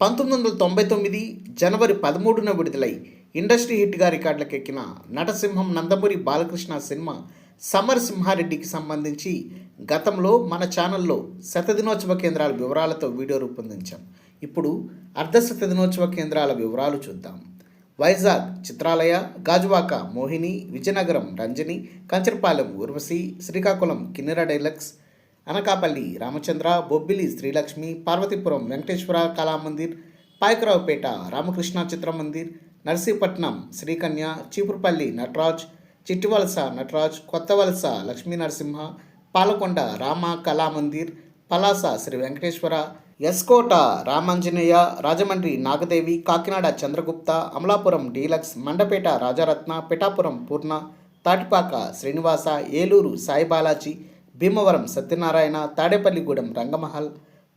పంతొమ్మిది వందల తొంభై తొమ్మిది జనవరి పదమూడున విడుదలై ఇండస్ట్రీ హిట్గా రికార్డులకు ఎక్కిన నటసింహం నందమూరి బాలకృష్ణ సినిమా సమర్ సింహారెడ్డికి సంబంధించి గతంలో మన ఛానల్లో శతదినోత్సవ కేంద్రాల వివరాలతో వీడియో రూపొందించాం. ఇప్పుడు అర్ధ శతదినోత్సవ కేంద్రాల వివరాలు చూద్దాం. Vizag Chitralaya Gajuwaka Mohini Vizianagaram Ranjani Kancharapalem Urvashi Srikakulam Kinnera deluxe Anakapalli Ramachandra Bobbili Srilakshmi Parvathipuram Venkateswara Kalamandir Payakaraopeta Ramakrishna Chitramandir Narsipatnam Srikanya Cheepurupalli Nataraj Chittivalasa Nataraj Kothavalasa Lakshmi Narasimha Palakonda Rama Kalamandir Palasa Sri Venkateswara S Kota Ramanjaneya Rajahmundry Nagadevi Kakinada Chandragupta Amalapuram deluxe Mandapeta Rajaratna Pithapuram Purna Tatipaka Srinivasa Eluru Sai Balaji Bhimavaram Satyanarayana Tadepalligudem Rangamahal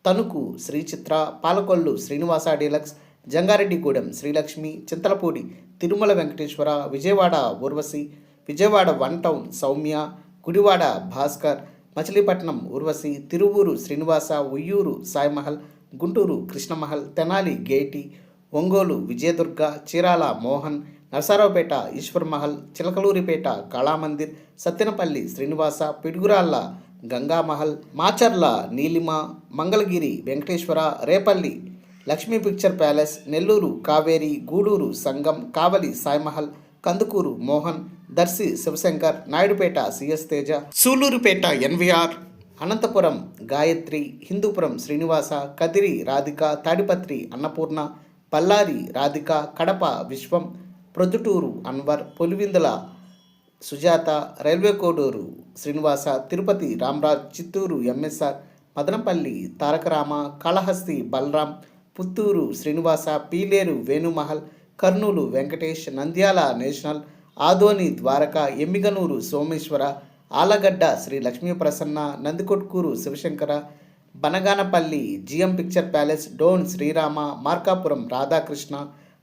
Tanuku Srichitra Palakollu Srinivasa deluxe Jangareddygudem Srilakshmi Chintalapudi Tirumala Venkateswara Vijayawada Urvashi Vijayawada one town Soumya Gudivada Bhaskar Machilipatnam Urvashi Tiruvuru Srinivasa Vuyyuru Saimahal Guntur Krishnamahal Tenali Geeti Ongole Vijayadurga Chirala Mohan Narasaraopet Eswar Mahal Chilakaluripet Kalamandir Sattenapalli Srinivasa Piduguralla Gangamahal Macherla Neelima Mangalagiri Venkateswara Repalle Lakshmi picture palace Nellore Kaveri Gudur Sangam Kavali Saimahal Kandukur Mohan Darsi Sivasankar Naidupeta CS Teja Sullurpeta NVR Anantapur Gayatri Hindupur Srinivasa Kadiri Radhika Tadipatri Annapurna Ballari Radhika Kadapa Viswam Proddatur Anwar Pulivendula Sujatha railway Koduru Srinivasa Tirupati Ramraj Chittoor MSR Madanapalle Tarakarama Kalahasti Balaram Puttur Srinivasa Pileru Venumahal Kurnool Venkatesh Nandyal national Adoni Dwaraka Yemmiganur Someswara Allagadda Sri Lakshmi Prasanna Nandikotkur Sivasankara Banaganapalle GM picture palace Dhone Srirama Markapur Radhakrishna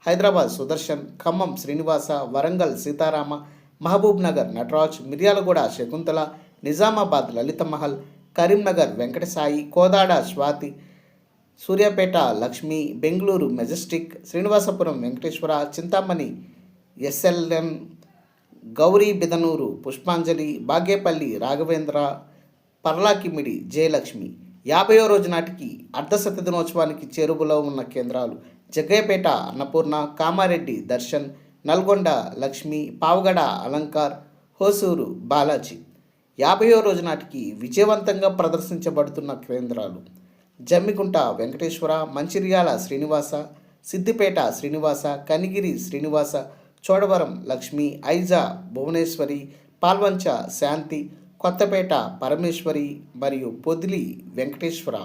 Hyderabad Sudarshan Khammam Srinivasa Warangal Seetharama Mahabubnagar Nataraj Miryalaguda Shakuntala Nizamabad Lalitha Mahal Karimnagar Venkatasai Kodad Swathi Suryapet Lakshmi Bengaluru Majestic Srinivasapur Venkateswara Chintamani SLM Gowri Bidanur Pushpanjali Bagepalli Raghavendra Paralakhemundi Jayalakshmi యాభయో రోజు నాటికి అర్ధశత దినోత్సవానికి చేరువలో ఉన్న కేంద్రాలు జగ్గయ్యపేట అన్నపూర్ణ కామారెడ్డి దర్శన్ నల్గొండ లక్ష్మి పావగడ అలంకార్ హోసూరు బాలాజీ. యాభైవ రోజు నాటికి విజయవంతంగా ప్రదర్శించబడుతున్న కేంద్రాలు జమ్మికుంట వెంకటేశ్వర మంచిర్యాల శ్రీనివాస సిద్దిపేట శ్రీనివాస కనిగిరి శ్రీనివాస చోడవరం లక్ష్మి ఐజా భువనేశ్వరి పాల్వంచ శాంతి కొత్తపేట పరమేశ్వరి మరియు పొదిలి వెంకటేశ్వర